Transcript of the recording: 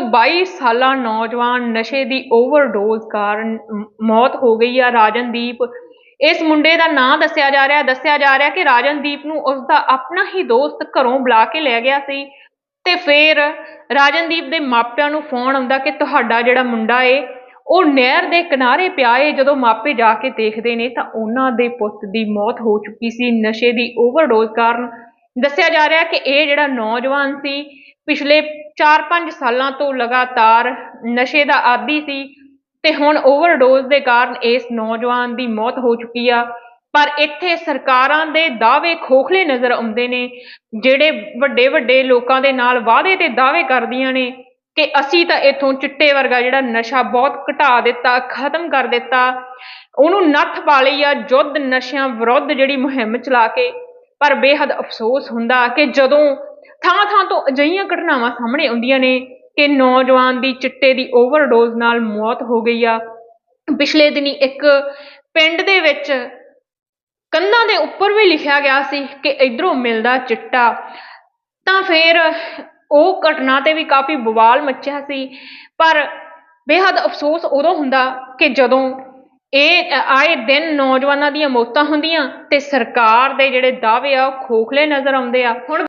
22 ਸਾਲਾ ਨੌਜਵਾਨ ਨਸ਼ੇ ਦੀ ਓਵਰਡੋਜ਼ ਕਾਰਨ ਮੌਤ ਹੋ ਗਈ ਆ ਰਾਜਨਦੀਪ। ਇਸ ਮੁੰਡੇ ਦਾ ਨਾਂ ਦੱਸਿਆ ਜਾ ਰਿਹਾ, ਦੱਸਿਆ ਜਾ ਰਿਹਾ ਕਿ ਰਾਜਨਦੀਪ ਨੂੰ ਉਸ ਦਾ ਆਪਣਾ ਹੀ ਦੋਸਤ ਘਰੋਂ ਬੁਲਾ ਕੇ ਲੈ ਗਿਆ ਸੀ ਤੇ ਫਿਰ ਰਾਜਨਦੀਪ ਦੇ ਮਾਪਿਆਂ ਨੂੰ ਫੋਨ ਆਉਂਦਾ ਕਿ ਤੁਹਾਡਾ ਜਿਹੜਾ ਮੁੰਡਾ ਏ, ਉਹ ਨਹਿਰ ਦੇ ਕਿਨਾਰੇ ਪਿਆ ਏ, ਜਦੋਂ ਮਾਪੇ ਜਾ ਕੇ ਦੇਖਦੇ ਨੇ ਤਾਂ ਉਹਨਾਂ ਦੇ ਪੁੱਤ ਦੀ ਮੌਤ ਹੋ ਚੁੱਕੀ ਸੀ। ਨਸ਼ੇ ਦੀ ਓਵਰਡੋਜ਼ ਕਾਰਨ ਦੱਸਿਆ ਜਾ ਰਿਹਾ ਕਿ ਇਹ ਜਿਹੜਾ ਨੌਜਵਾਨ ਸੀ ਪਿਛਲੇ 4-5 ਸਾਲਾਂ ਤੋਂ ਲਗਾਤਾਰ ਨਸ਼ੇ ਦਾ ਆਦੀ ਸੀ ਤੇ ਹੁਣ ਓਵਰਡੋਜ਼ ਦੇ ਕਾਰਨ ਇਸ ਨੌਜਵਾਨ ਦੀ ਮੌਤ ਹੋ ਚੁੱਕੀ ਆ। ਪਰ ਇੱਥੇ ਸਰਕਾਰਾਂ ਦੇ ਦਾਅਵੇ ਖੋਖਲੇ ਨਜ਼ਰ ਆਉਂਦੇ ਨੇ, ਜਿਹੜੇ ਵੱਡੇ ਵੱਡੇ ਲੋਕਾਂ ਦੇ ਨਾਲ ਵਾਅਦੇ ਤੇ ਦਾਅਵੇ ਕਰਦੀਆਂ ਨੇ ਕਿ ਅਸੀਂ ਤਾਂ ਇੱਥੋਂ ਚਿੱਟੇ ਵਰਗਾ ਜਿਹੜਾ ਨਸ਼ਾ ਬਹੁਤ ਘਟਾ ਦਿੱਤਾ, ਖਤਮ ਕਰ ਦਿੱਤਾ। ਉਹਨੂੰ ਨੱਥ ਪਾ ਲਈ ਆ ਯੁੱਧ ਨਸ਼ਿਆਂ ਵਿਰੁੱਧ ਜਿਹੜੀ ਮੁਹਿੰਮ ਚਲਾ ਕੇ। ਪਰ ਬੇਹੱਦ ਅਫਸੋਸ ਹੁੰਦਾ ਕਿ ਜਦੋਂ ਥਾਂ ਥਾਂ ਤੋਂ ਅਜਿਹੀਆਂ ਘਟਨਾਵਾਂ ਸਾਹਮਣੇ ਆਉਂਦੀਆਂ ਨੇ ਕਿ ਨੌਜਵਾਨ ਦੀ ਚਿੱਟੇ ਦੀ ਓਵਰਡੋਜ਼ ਨਾਲ ਮੌਤ ਹੋ ਗਈ ਆ। ਪਿਛਲੇ ਦਿਨੀ ਇੱਕ ਪਿੰਡ ਦੇ ਵਿੱਚ ਕੰਧਾਂ ਦੇ ਉੱਪਰ ਵੀ ਲਿਖਿਆ ਗਿਆ ਸੀ ਕਿ ਇਧਰੋਂ ਮਿਲਦਾ ਚਿੱਟਾ। ਤਾਂ ਫਿਰ ਉਹ ਘਟਨਾ ਤੇ ਵੀ ਕਾਫੀ ਬਵਾਲ ਮੱਚਿਆ ਸੀ, ਪਰ ਬੇਹੱਦ ਅਫਸੋਸ ਉਦੋਂ ਹੁੰਦਾ ਕਿ ਜਦੋਂ ਇਹ ਆਏ ਦਿਨ ਨੌਜਵਾਨਾਂ ਦੀਆਂ ਮੌਤਾਂ ਹੁੰਦੀਆਂ ਤੇ ਸਰਕਾਰ ਦੇ ਜਿਹੜੇ ਦਾਅਵੇ ਆ ਉਹ ਖੋਖਲੇ ਨਜ਼ਰ ਆਉਂਦੇ ਆ। ਹੁਣ